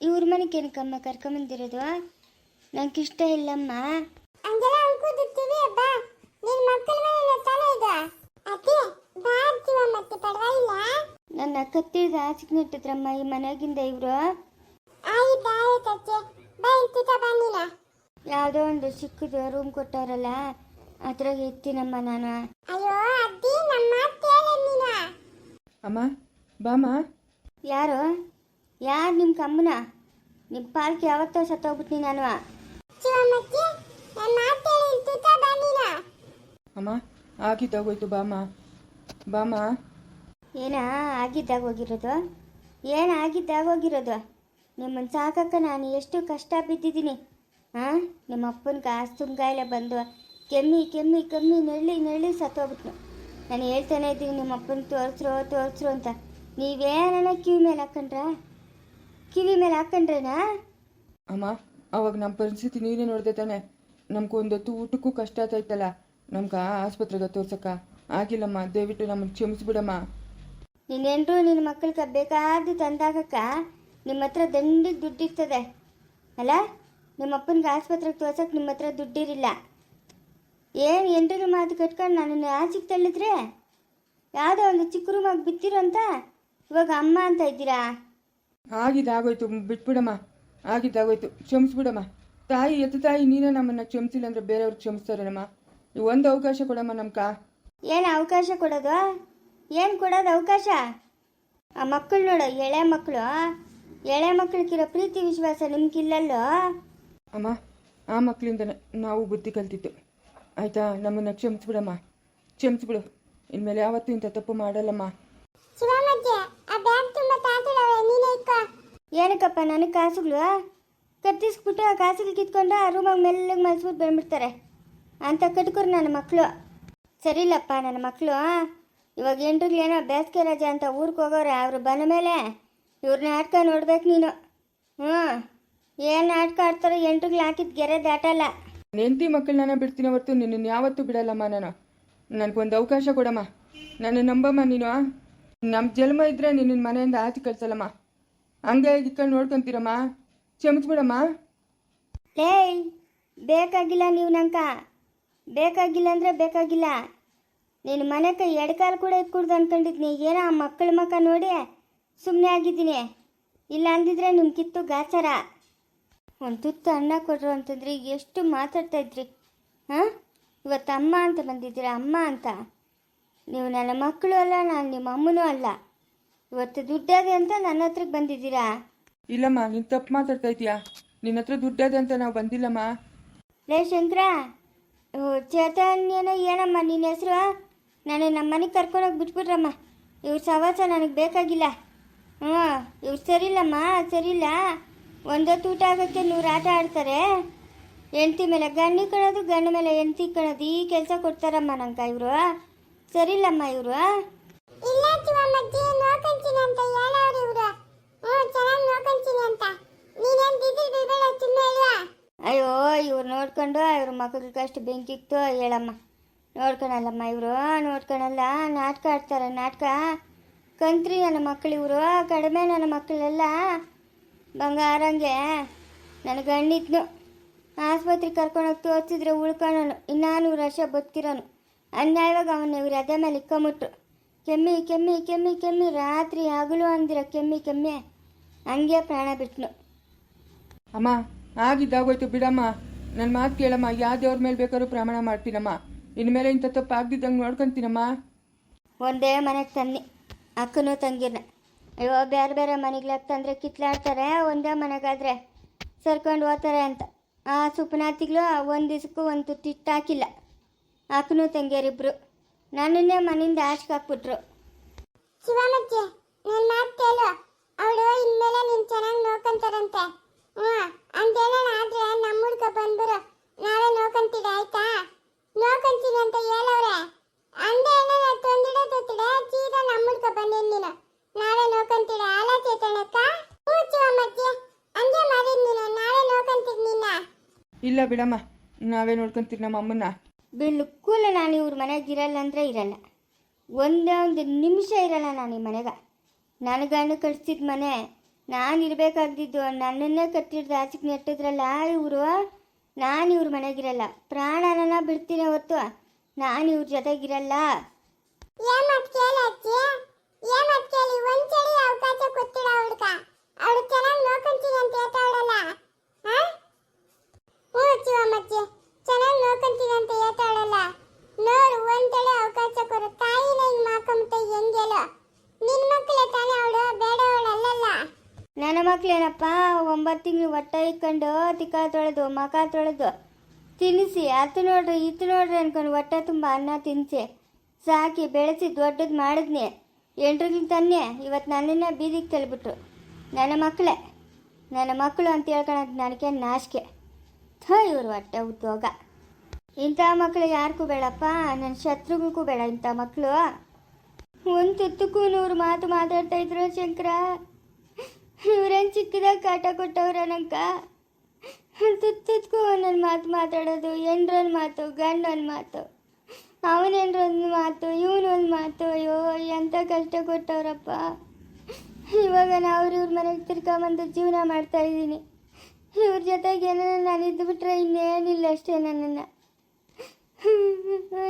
ಇವ್ರ ಮನೆಗೆ ಏನಕ್ಕಮ್ಮ ಕರ್ಕೊಂಬಂದಿರೋದು ನಂಗೆ ಇಷ್ಟ ಇಲ್ಲಮ್ಮ. ನನ್ನ ಕತ್ತಿದ ಆಚಿಗೆ ನೆಟ್ಟಿದ್ರಮ್ಮ ಈ ಮನೆಗಿಂದ ಇವರು? ಯಾವುದೋ ಒಂದು ಚಿಕ್ಕದು ರೂಮ್ ಕೊಟ್ಟವರಲ್ಲ ಅದ್ರಾಗ ಎತ್ತಿನಮ್ಮ ನಾನು. ಅಮ್ಮ ಬಾಮ್ಮ. ಯಾರು? ಯಾರು ನಿಮ್ಮ ಕಮ್ಮನ ನಿಮ್ಮ ಪಾಲ್ಕಿ ಯಾವತ್ತೋ ಸತ್ತೋಗ್ಬಿಟ್ನಿ ನಾನು. ಅಮ್ಮ ಆಗಿದ್ದಾಗೋಯ್ತು ಬಾಮ್ಮ. ಬಾಮ್ಮ. ಏನ ಆಗಿದ್ದಾಗ ಹೋಗಿರೋದು ಏನ ಆಗಿದ್ದಾಗ ಹೋಗಿರೋದು ನಿಮ್ಮನ್ನು ಸಾಕಕ್ಕ ನಾನು ಎಷ್ಟು ಕಷ್ಟ ಬಿದ್ದಿದ್ದೀನಿ. ಹಾಂ ನಿಮ್ಮ ಅಪ್ಪನ ಕಾಸ್ತುಮ್ ಕಾಯಿಲೆ ಬಂದು ಕೆಮ್ಮಿ ಕೆಮ್ಮಿ ಕೆಮ್ಮಿ ನೆಳ್ಳಿ ನೆಳ್ಳಿ ಸತ್ತೋಗ್ಬಿಟ್ನು. ನಾನು ಹೇಳ್ತಾನೆ ಇದ್ದೀನಿ ನಿಮ್ಮ ಅಪ್ಪನ ತೋರಿಸ್ರು ತೋರಿಸ್ರು ಅಂತ. ನೀವೇನ ಕಿವಿ ಮೇಲೆ ಹಾಕೊಂಡ್ರ? ಕಿವಿ ಮೇಲೆ ಹಾಕೊಂಡ್ರೇನಾ? ಅಮ್ಮ ಅವಾಗ ನಮ್ಮ ಪರಿಸ್ಥಿತಿ ನೀನೇ ನೋಡಿದೆ ತಾನೆ. ನಮ್ಗೊಂದೊತ್ತು ಊಟಕ್ಕೂ ಕಷ್ಟ ಆಯ್ತಲ್ಲ ನಮ್ಗೆ ಆಸ್ಪತ್ರೆಗೆ ತೋರ್ಸಕ್ಕ ಆಗಿಲ್ಲಮ್ಮ ದಯವಿಟ್ಟು ನಮ್ಮನ್ನು ಕ್ಷಮಿಸ್ಬಿಡಮ್ಮ. ನಿನ್ನೆಂಟ್ರು ನಿನ್ನ ಮಕ್ಕಳಿಗೆ ಬೇಕಾದ್ದು ತಂದಾಗಕ್ಕ. ನಿಮ್ಮ ಹತ್ರ ದಂಡಿಗೆ ದುಡ್ಡಿರ್ತದೆ ಅಲ್ಲ? ನಿಮ್ಮ ಅಪ್ಪನಿಗೆ ಆಸ್ಪತ್ರೆಗೆ ತೋರ್ಸಕ್ಕೆ ನಿಮ್ಮ ಹತ್ರ ದುಡ್ಡಿರಿಲ್ಲ ಏನು ಎಂಟರ ಮಾತು ಕಟ್ಕೊಂಡು ನನ್ನನ್ನು ಆಚೆಗೆ ತಳ್ಳಿದ್ರೆ? ಯಾವುದೋ ಒಂದು ಚಿಕ್ಕ ರೂಮಾಗಿ ಬಿತ್ತಿರೋ ಅಂತ? ಇವಾಗ ಅಮ್ಮ ಅಂತ ಇದ್ದೀರಾ? ಆಗಿದ್ದಾಗೋಯ್ತು ಬಿಟ್ಬಿಡಮ್ಮ. ಆಗಿದ್ದಾಗೋಯ್ತು. ಕ್ಷಮಿಸ್ಬಿಡಮ್ಮ. ತಾಯಿ ಎತ್ತ ತಾಯಿ ನೀನೇ ನಮ್ಮನ್ನು ಕ್ಷಮಿಸಿಲ್ಲ ಅಂದ್ರೆ ಬೇರೆಯವ್ರು ಕ್ಷಮಿಸ್ತಾರೇನಮ್ಮ? ಒಂದು ಅವಕಾಶ ಕೊಡಮ್ಮ ನಮ್ಕ. ಏನ್ ಅವಕಾಶ ಕೊಡೋದು? ಏನು ಕೊಡೋದು ಅವಕಾಶ? ಆ ಮಕ್ಕಳು ನೋಡು ಎಳೆ ಮಕ್ಕಳು. ಎಳೆ ಮಕ್ಕಳಿಗಿರೋ ಪ್ರೀತಿ ವಿಶ್ವಾಸ ನಿಮ್ಗಿಲ್ಲಲ್ಲೋ? ಅಮ್ಮ ಆ ಮಕ್ಕಳಿಂದ ನಾವು ಬುದ್ಧಿ ಕಲ್ತಿತ್ತು ಆಯ್ತಾ? ನಮ್ಮನ್ನು ಕ್ಷಮಿಸ್ಬಿಡಮ್ಮ. ಕ್ಷಮಿಸ್ಬಿಡು. ಇನ್ಮೇಲೆ ಯಾವತ್ತೂ ಇಂಥ ತಪ್ಪು ಮಾಡಲ್ಲಮ್ಮ ಶಿವಮಜ್ಜಿ ಆ ಬ್ಯಾಗ್ ತುಂಬ ತಾತಿಡವೆ ನೀನೇ ಇಕ್ಕೋ ಏನಕ್ಕಪ್ಪ ನನಗೆ ಕಾಸುಗಳು? ಕತ್ತಿಸ್ಬಿಟ್ಟು ಆ ಕಾಸುಗಳು ಕಿತ್ಕೊಂಡು ಆ ರೂಮಾಗ ಮೆಲ್ಲಗೆ ಮಲ್ಸ್ಬಿಟ್ಟು ಬಂದ್ಬಿಡ್ತಾರೆ. ಅಂತ ಕಟ್ಕೊರು ನನ್ನ ಮಕ್ಕಳು ಸರಿಲ್ಲಪ್ಪ ನನ್ನ ಮಕ್ಕಳು ಇವಾಗ ಎಂಟ್ರಿಗೆ ಏನೋ ಬೇಸಿಗೆ ರಜೆ ಅಂತ ಊರಿಗೆ ಹೋಗೋರೆ, ಅವರು ಬಂದ ಮೇಲೆ ಇವ್ರನ್ನ ನಾಟಕ ನೋಡ್ಬೇಕು ನೀನು. ಹ್ಞೂ ಏನು ನಾಟಕ ಆಡ್ತಾರೋ ಎಂಟ್ರಿಗೆ ಹಾಕಿದ ಗೆರೆ ದಾಟಲ್ಲ. ನೆಂತಿ ಮಕ್ಕಳನ್ನ ಬಿಡ್ತೀನಿ ಹೊರತು ನಿನ್ನನ್ನು ಯಾವತ್ತೂ ಬಿಡಲ್ಲಮ್ಮ ನಾನು. ನನಗೊಂದು ಅವಕಾಶ ಕೊಡಮ್ಮ. ನನ್ನ ನಂಬಮ್ಮ ನೀನು. ನಮ್ಮ ಜನ್ಮ ಇದ್ರೆ ನಿನ್ನ ಮನೆಯಿಂದ ಆಚೆ ಕಳ್ಸಲ್ಲಮ್ಮ. ಹಂಗೆ ಇದ್ಕೊಂಡು ನೋಡ್ಕೊಂತೀರಮ್ಮ? ಕ್ಷಮಿಸ್ಬಿಡಮ್ಮ. ಲೇಯ್, ಬೇಕಾಗಿಲ್ಲ ನೀವು ನಂಕ. ಬೇಕಾಗಿಲ್ಲ ಅಂದರೆ ಬೇಕಾಗಿಲ್ಲ. ನೀನು ಮನೆಗೆ ಎಡಕಾಲು ಕೂಡ ಇಟ್ಕೊಡ್ದು ಅನ್ಕೊಂಡಿದ್ನಿ. ಏನೋ ಆ ಮಕ್ಕಳ ಮಕ್ಕ ನೋಡಿ ಸುಮ್ಮನೆ ಆಗಿದ್ದೀನಿ. ಇಲ್ಲ ಅಂದಿದ್ರೆ ನಿಮ್ಮ ಕಿತ್ತು ಗಾಚಾರ. ಒಂದು ತುತ್ತು ಅನ್ನ ಕೊಡ್ರು ಅಂತಂದ್ರೆ ಎಷ್ಟು ಮಾತಾಡ್ತಾ ಇದ್ರಿ? ಹಾಂ? ಇವತ್ತು ಅಮ್ಮ ಅಂತ ಬಂದಿದ್ದೀರಾ? ಅಮ್ಮ ಅಂತ. ನೀವು ನನ್ನ ಮಕ್ಕಳು ಅಲ್ಲ, ನಾನು ನಿಮ್ಮ ಅಮ್ಮನೂ ಅಲ್ಲ. ಇವತ್ತು ದುಡ್ಡಾದೆ ಅಂತ ನನ್ನ ಹತ್ರಕ್ಕೆ ಬಂದಿದ್ದೀರಾ? ಇಲ್ಲಮ್ಮ ನೀನು ತಪ್ಪು ಮಾತಾಡ್ತಾ ಇದೀಯಾ ನಿನ್ನ ಹತ್ರ ದುಡ್ಡದೆ ಅಂತ ನಾವು ಬಂದಿಲ್ಲಮ್ಮ. ಲೇ ಶಂಕರ ಓ, ಚೈತನ್ಯನ ಏನಮ್ಮ ನಿನ್ನ ಹೆಸರು? ನಾನು ನಮ್ಮ ಮನೆಗೆ ಕರ್ಕೊಂಡೋಗಿ ಬಿಟ್ಬಿಟ್ರಮ್ಮ ಇವ್ರ ಸವಾಸ ನನಗೆ ಬೇಕಾಗಿಲ್ಲ. ಹ್ಞೂ ಇವ್ರು ಸರಿಲ್ಲಮ್ಮ ಸರಿಲ್ಲ. ಒಂದೊತ್ತು ಊಟ ಆಗೋಕ್ಕೆ ನೂರು ಆಟ ಆಡ್ತಾರೆ. ಹೆಂಡ್ತಿ ಮೇಲೆ ಗಂಡಿ ಕಣೋದು ಗಂಡ ಮೇಲೆ ಹೆಂಡ್ತಿ ಕಣೋದು ಈ ಕೆಲಸ ಕೊಡ್ತಾರಮ್ಮ ನಂಗೆ ಇವರು. ಸರಿಲ್ಲಮ್ಮ ಇವರು. ಹೇಳವ್ರು ಇವ್ರು. ಅಯ್ಯೋ, ಇವ್ರು ನೋಡ್ಕೊಂಡು ಇವ್ರ ಮಕ್ಕಳಿಗೆ ಅಷ್ಟು ಬೆಂಕಿತ್ತು ಹೇಳಮ್ಮ. ನೋಡ್ಕೊಳಲ್ಲಮ್ಮ ಇವರು, ನೋಡ್ಕೊಳಲ್ಲ. ನಾಟಕ ಆಡ್ತಾರೆ, ನಾಟಕ. ಕಂತ್ರಿ ನನ್ನ ಮಕ್ಕಳು ಇವರು, ಕಡಿಮೆ ನನ್ನ ಮಕ್ಕಳೆಲ್ಲ ಬಂಗಾರಂಗೆ ನನ್ನ ಗಂಡಿದ್ನು ಆಸ್ಪತ್ರೆಗೆ ಕರ್ಕೊಂಡೋಗಿ ತೋರಿಸಿದ್ರೆ ಉಳ್ಕೊಳ್ಳೋನು ಇನ್ನೂ ವರ್ಷ ಬದುಕಿರೋನು. ಅನ್ಯಾಯವಾಗ ಅವನು ಇವ್ರು ಅದೇ ಮೇಲೆ ಇಕ್ಕೊಂಬಿಟ್ರು. ಕೆಮ್ಮಿ ಕೆಮ್ಮಿ ಕೆಮ್ಮಿ ಕೆಮ್ಮಿ ರಾತ್ರಿ ಹಗಲು ಅಂದಿರ ಕೆಮ್ಮಿ ಕೆಮ್ಮಿ. ಹಂಗೆ ಪ್ರಾಣ ಬಿಟ್ನು. ಅಮ್ಮ ಆಗಿದ್ದಾಗೋಯ್ತು ಬಿಡಮ್ಮ. ನನ್ನ ಮಾತು ಕೇಳಮ್ಮ ಯಾವ ದೇವ್ರ ಮೇಲೆ ಬೇಕಾದ್ರೂ ಪ್ರಮಾಣ ಮಾಡ್ತೀನಮ್ಮ. ಇನ್ಮೇಲೆ ಇಂಥ ತಪ್ಪು ಆಗ್ದಿದ್ದಂಗೆ ನೋಡ್ಕೊಂತೀನಮ್ಮ. ಒಂದೇ ಮನೆಗೆ ತನ್ನಿ ಅಕ್ಕನೂ ತಂಗಿನ. ಅಯ್ಯೋ ಬೇರೆ ಬೇರೆ ಮನೆಗ್ಲಾಗ ತಂದರೆ ಕಿತ್ಲಾಡ್ತಾರೆ ಒಂದೇ ಮನೆಗಾದ್ರೆ ಸರ್ಕೊಂಡು ಹೋಗ್ತಾರೆ ಅಂತ. ಆ ಸುಪ್ನಾತಿಗಳು ಒಂದು ದಿವ್ಸಕ್ಕೂ ಒಂದು ತಿಟ್ಟಾಕಿಲ್ಲ ಅಕ್ಕನೂ ತಂಗಿಯರಿಬ್ರು. ನನ್ನನ್ನೇ ಮನೆಯಿಂದ ಆಚೆಗೆ ಹಾಕ್ಬಿಟ್ರು. ಶಿವಮಜ್ಜಿ ನನ್ನ ಮಾತು ಕೇಳು. ಅವಳು ಇನ್ಮೇಲೆ ನೀನು ಚೆನ್ನಾಗಿ ನೋಡ್ಕೊಂತಾರಂತೆ. ಹ್ಞೂ ಅಂತೇಳೋಣ ಆದರೆ ನಮ್ಮ ಹುಡುಗ ಬಂದ್ಬಿಡು. ನಾವೇ ನೋಡ್ಕೊಂತೀವಿ ಆಯ್ತಾ? ನೋಡ್ಕೊಂತೀನಿ ಅಂತ ಹೇಳವ್ರೆ. ಅಂದೆ ಏನಾರ ತೊಂದರೆ ತೊತ್ತಿಡೆ ಸೀದಾ ನಮ್ಮ ಹುಡ್ಗ ಬಂದೇನ್ ನೀನು. ನಾವೇ ನೋಡ್ಕೊಂತೀವಿ ಅಲ್ಲ ಚೇತನಕ್ಕ? ಹ್ಞೂ ಶಿವಮಜ್ಜಿ ಹಂಗೆ ಮಾಡಿದ್ ನೀನು. ನಾವೇ ನೋಡ್ಕೊಂತೀವಿ ನಿನ್ನ. ಇಲ್ಲ ಬಿಡಮ್ಮ ನಾವೇ ನೋಡ್ಕೊಂತೀವಿ ನಮ್ಮ ಅಮ್ಮನ್ನ. ಬಿಲ್ಕುಲ್ ನಾನು ಇವ್ರ ಮನೆಗೆ ಇರಲ್ಲ ಅಂದರೆ ಇರಲ್ಲ. ಒಂದೇ ಒಂದು ನಿಮಿಷ ಇರಲ್ಲ ನಾನು ಈ ಮನೆಗೆ. ನನಗನ್ನು ಕಟ್ಸಿದ ಮನೆ, ನಾನು ಇರಬೇಕಾಗ್ದಿದ್ದು, ನನ್ನನ್ನೇ ಕತ್ತಿಡ್ದು ಆಚೆಗೆ ನೆಟ್ಟಿದ್ರಲ್ಲ ಇವರು, ನಾನು ಇವ್ರ ಮನೆಗಿರಲ್ಲ ಪ್ರಾಣನ ಬಿಡ್ತೀನಿ ಹೊತ್ತು ನಾನು ಇವ್ರ ಜೊತೆಗಿರಲ್ಲ ಅವಳು ಚೆನ್ನಾಗಿ ನೋಡ್ಕೊಂತೀನಿ ಅಂತ ಹೇಳ್ತಾವಳಲ್ಲ. ಹಾ? ಹ್ಞೂ ಶಿವಮ್ಮಜ್ಜಿ ಚೆನ್ನಾಗಿ ನೋಡ್ಕೊಂತೀನಿ ಅಂತ ಹೇಳ್ತಾವಳಲ್ಲ ನೋಡು ಒಂದ್ಸಲಿ ಅವಕಾಶ ಕೊಡು ತಾಯಿನ ಹಿಂಗ್ ಮಾಡ್ಕೊಂಬಿಟ್ಟೆ ಹೆಂಗೆಲ್ಲ ನಿನ್ ಮಕ್ಕಳೇ ತಾನೇ ಅವಳು ಬೇಡವಳಲ್ಲಲ್ಲ ಮಕ್ಳೇನಪ್ಪ ಒಂಬತ್ತು ತಿಂಗಳು ಹೊಟ್ಟೆ ಇಕ್ಕೊಂಡು ತಿಕ್ಕ ತೊಳೆದು, ಮಕ ತೊಳೆದು ತಿನ್ನಿಸಿ. ಅತ್ತು ನೋಡ್ರಿ ಇತ್ತು ನೋಡ್ರಿ ಅನ್ಕೊಂಡು ಹೊಟ್ಟೆ ತುಂಬ ಅನ್ನ ತಿನ್ನಿಸಿ ಸಾಕಿ, ಬೆಳೆಸಿ, ದೊಡ್ಡದು ಮಾಡಿದ್ನಿ. ಎಂಟ್ರಿಗಿಂತ ತನ್ನೆ. ಇವತ್ತು ನನ್ನನ್ನೇ ಬೀದಿಗೆ ತಳ್ಬಿಟ್ರು. ನನ್ನ ಮಕ್ಕಳೇ ನನ್ನ ಮಕ್ಕಳು ಅಂತ ಹೇಳ್ಕೊಳೋದು ನನಗೆ ನಾಚಿಕೆ. ಥೋ, ಇವರು ಹೊಟ್ಟೆ ಉದ್ಯೋಗ. ಇಂಥ ಮಕ್ಕಳು ಯಾರಿಗೂ ಬೇಡಪ್ಪ. ನನ್ನ ಶತ್ರುಗಳಿಗೂ ಬೇಡ ಇಂಥ ಮಕ್ಕಳು ಒಂದು ತುತ್ತಕ್ಕೂ ನೂರು ಮಾತು ಮಾತಾಡ್ತಾ ಇದ್ರು ಶಂಕರ. ಇವ್ರೇನು ಚಿಕ್ಕದಾಗ ಕಾಟ ಕೊಟ್ಟವ್ರ ನಂಕ ತುತ್ತಕ್ಕೂ ಒಂದೊಂದು ಮಾತು ಮಾತಾಡೋದು ಎಂಡ್ರೊಂದು ಮಾತು, ಗಂಡೊಂದು ಮಾತು. ಅವನೇನ್ರೊಂದು ಮಾತು, ಇವನೊಂದು ಮಾತು, ಅಯ್ಯೋ ಎಂಥ ಕಷ್ಟ ಕೊಟ್ಟವ್ರಪ್ಪ. ಇವಾಗ ನಾವು ಇವ್ರ ಮನೆಗೆ ತಿರ್ಕೊಂಬಂದು ಜೀವನ ಮಾಡ್ತಾ ಇದ್ದೀನಿ. ಇವ್ರ ಜೊತೆಗೆ ಏನೋ ನಾನು ಇದ್ದು ಬಿಟ್ರೆ ಇನ್ನೇನಿಲ್ಲ ಅಷ್ಟೇ ನನ್ನನ್ನು.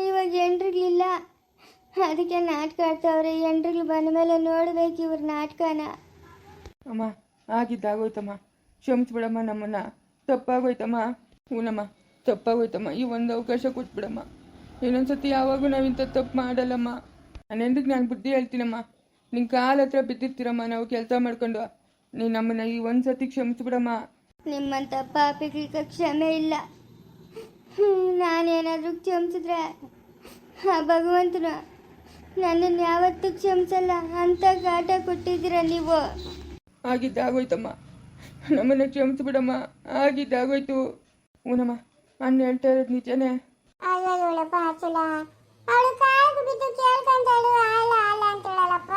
ಇವಾಗ ಎಂಟ್ರಿಗಳಿಲ್ಲ ಅದಕ್ಕೆ ನಾಟಕ ಆಡ್ತಾವ್ರೆ ಎಂಡ್ರಿಗಳು ಬಂದ ಮೇಲೆ ನೋಡ್ಬೇಕು ಇವ್ರ ನಾಟಕನ. ಅಮ್ಮ, ಆಗಿದ್ದಾಗೋಯ್ತಮ್ಮ. ಕ್ಷಮಿಸ್ಬಿಡಮ್ಮ ನಮ್ಮನ್ನ. ತಪ್ಪಾಗೋಯ್ತಮ್ಮ, ಹೂನಮ್ಮ. ತಪ್ಪಾಗೋಯ್ತಮ್ಮ. ಈ ಒಂದು ಅವಕಾಶ ಕೊಟ್ಬಿಡಮ್ಮ. ಇನ್ನೊಂದ್ಸತಿ ಯಾವಾಗೂ ನಾವು ಇಂಥ ತಪ್ಪು ಮಾಡಲ್ಲಮ್ಮ. ನಾನೆಂದಕ್ಕೆ ನಾನು ಬುದ್ಧಿ ಹೇಳ್ತೀನಮ್ಮ. ನಿನ್ ಕಾಲ ಹತ್ರ ಬಿದ್ದಿರ್ತೀರಮ್ಮ ನಾವು ಕೆಲಸ ಮಾಡ್ಕೊಂಡು. ನೀ ನಮ್ಮನ್ನ ಈ ಒಂದು ಸತಿ ಕ್ಷಮಿಸ್ಬಿಡಮ್ಮ ನಿಮ್ಮಂತ ಪಾಪಿಗಳಿಗೆ ಕ್ಷಮೆ ಇಲ್ಲ. ನಾನೇನಾದ್ರೂ ಕ್ಷಮಿಸಿದ್ರೆ ಆ ಭಗವಂತನು ನನ್ನನ್ನು ಯಾವತ್ತೂ ಕ್ಷಮಿಸಲ್ಲ. ಅಂತ ಕಾಟ ಕೊಟ್ಟಿದ್ದೀರ ನೀವು? ಆಗಿದ್ದಾಗೋಯ್ತಮ್ಮ. ನಮ್ಮನ್ನ ಕ್ಷಮಿಸ್ಬಿಡಮ್ಮ ಆಗಿದ್ದಾಗೋಯ್ತು. ಊನಮ್ಮ ಅನ್ನ ಹೇಳ್ತಾ ಇರೋದು ನಿಜನೇ? ಅಯ್ಯೋ ನೋಡಪ್ಪ ಪಾಚಲ ಅವಳು ಕಾಲಿಗೆ ಬಿದ್ದು ಕೇಳ್ಕೊಂತಾಳು ಆಲ ಅಂತ ಅಂತೇಳಲ್ಲಪ್ಪ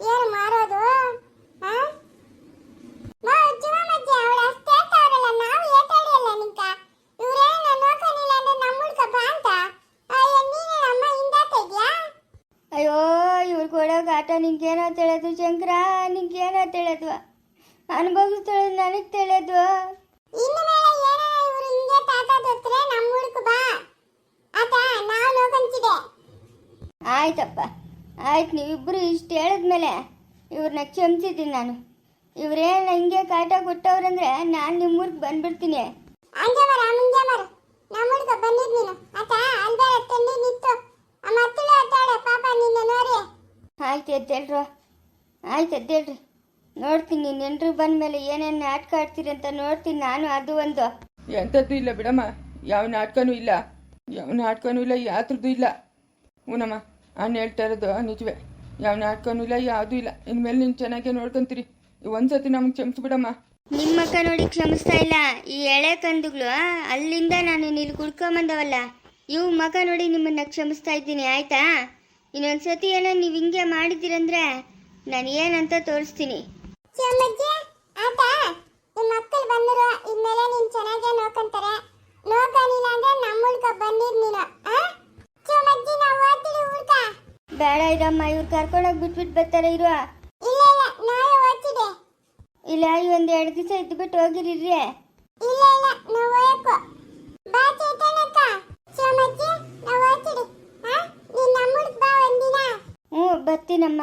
ಏನು ಮಾರೋದು? ಹಾ ಮಾ ಶಿವಮ್ಮಜ್ಜಿ ಅವಳು ಅಷ್ಟೇ ಅನುಭವಿಸ್ತಾಳೆ ನನಗೆ ತಿಳಿದು. ಇನ್ನು ಮೇಲೆ ಏನಾರ ಇವರು ಹಿಂಗೆ ತಾತ ದೊತ್ತರೆ ನಮ್ಮ ಹುಡ್ಕ ಬಾ. ಆತ ನಾವು ನೋಡ್ಕೊಂತಿದೆ ಆಯ್ತಪ್ಪ. ಆಯ್ತು ನೀವಿಬ್ಬರು ಇಷ್ಟು ಹೇಳಿದ್ಮೇಲೆ ಇವ್ರನ್ನ ಕ್ಷಮಿಸಿದ್ದೀನಿ ನಾನು. ಇವ್ರೇನು ಹಿಂಗೆ ಕಾಟ ಕೊಟ್ಟವ್ರಂದ್ರೆ ನಾನು ನಿಮ್ಮೂರಿಗೆ ಬಂದ್ಬಿಡ್ತೀನಿ. ಅಂಜೆ ಮರ ಮುಂಜೆ ಮರ ನಮ್ಮ ಹುಡ್ಗ ಬಂದಿದ್ ನೀನು. ಆತ ಅಲ್ದಾರ ತಂಡಿ ನಿತ್ತು ಆ ಮತ್ತಳು ಆತಾಡೆ ಪಾಪ ನಿನ್ನ ನೋಡಿ. ಆಯ್ತು ಎದ್ದೇಳ್ರು. ಆಯ್ತು ಎದ್ದೇಳ್ರಿ. ನೋಡ್ತೀನಿ ನೆಂಟ್ರು ಬಂದಮೇಲೆ ಏನೇನು ನಾಟಕ ಆಡ್ತೀರಿ ಅಂತ ನೋಡ್ತೀನಿ ನಾನು ಅದು ಒಂದು. ಎಂಥದ್ದು ಇಲ್ಲ ಬಿಡಮ್ಮ ಯಾವ ನಾಟಕನೂ ಇಲ್ಲ. ಯಾವ ನಾಟಕನೂ ಇಲ್ಲ ಯಾತ್ರದ್ದು ಇಲ್ಲ. ಹ್ಞೂನಮ್ಮ ಅಣ್ಣ ಹೇಳ್ತಾ ಇರೋದು ನಿಜವೇ. ಯಾವ ನಾಟಕನೂ ಇಲ್ಲ ಯಾವುದೂ ಇಲ್ಲ. ಇನ್ಮೇಲೆ ನೀನು ಚೆನ್ನಾಗೇ ನೋಡ್ಕೊಂತೀರಿ. ಒಂದ್ಸತಿ ನಮ್ಗೆ ನಮ್ಗೆ ಕ್ಷಮಿಸ್ಬಿಡಮ್ಮ. ನಿಮ್ಮ ಮಕ್ಕ ನೋಡಿ ಕ್ಷಮಿಸ್ತಾ ಇಲ್ಲ. ಈ ಎಳೆ ಕಂದುಗಳು ಅಲ್ಲಿಂದ ನಾನು ಇಲ್ಲಿ ಕುಡ್ಕೊಂಬಂದವಲ್ಲ ಇವು ಮಗ ನೋಡಿ ನಿಮ್ಮನ್ನ ಕ್ಷಮಿಸ್ತಾ ಇದ್ದೀನಿ ಆಯ್ತಾ? ಇನ್ನೊಂದ್ಸತಿ ಏನೋ ನೀವು ಹಿಂಗೆ ಮಾಡಿದ್ದೀರಂದ್ರೆ ನಾನು ಏನಂತ ತೋರಿಸ್ತೀನಿ. ಶಿವಮ್ಮಜ್ಜಿ ಆತ ನಿಮ್ಮ ಮಕ್ಕಳು ಬಂದರು ಇನ್ಮೇಲೆ ನೀನು ಚೆನ್ನಾಗೆ ನೋಡ್ಕೊಂತಾರೆ. ನೋಡ್ಕೊಂಡಿಲ್ಲ ಅಂದ್ರೆ ನಮ್ಮ ಹುಡ್ಕ ಬಂದಿದ್ ನೀನು ಆ? ಶಿವಮ್ಮಜ್ಜಿ ನಾವು ಓದ್ತೀವಿ ಹುಡ್ಕ ಬೇಡ ಇರಮ್ಮ ಇವ್ರು ಕರ್ಕೊಂಡೋಗಿ ಬಿಟ್ಬಿಟ್ಟು ಬರ್ತಾರೆ ಇರುವ. ಇಲ್ಲ ಇಲ್ಲ ನಾಳೆ ಓದ್ತಿದೆ. ಇಲ್ಲ ಈ ಒಂದು ಎರಡು ದಿವಸ ಇದ್ಬಿಟ್ಟು ಹೋಗಿರಿ ಇಲ್ಲ ಇಲ್ಲ ನಾವು ಬಾ ಚೈತನ್ಯಕ್ಕ. ಶಿವಮ್ಮಜ್ಜಿ ನಾವು ಓದ್ತಿಡಿ ಹಾ ನೀನ್ ನಮ್ಮ ಹುಡ್ಗ ಬಾ ಒಂದಿನ. ಹ್ಞೂ ಬರ್ತೀನಮ್ಮ.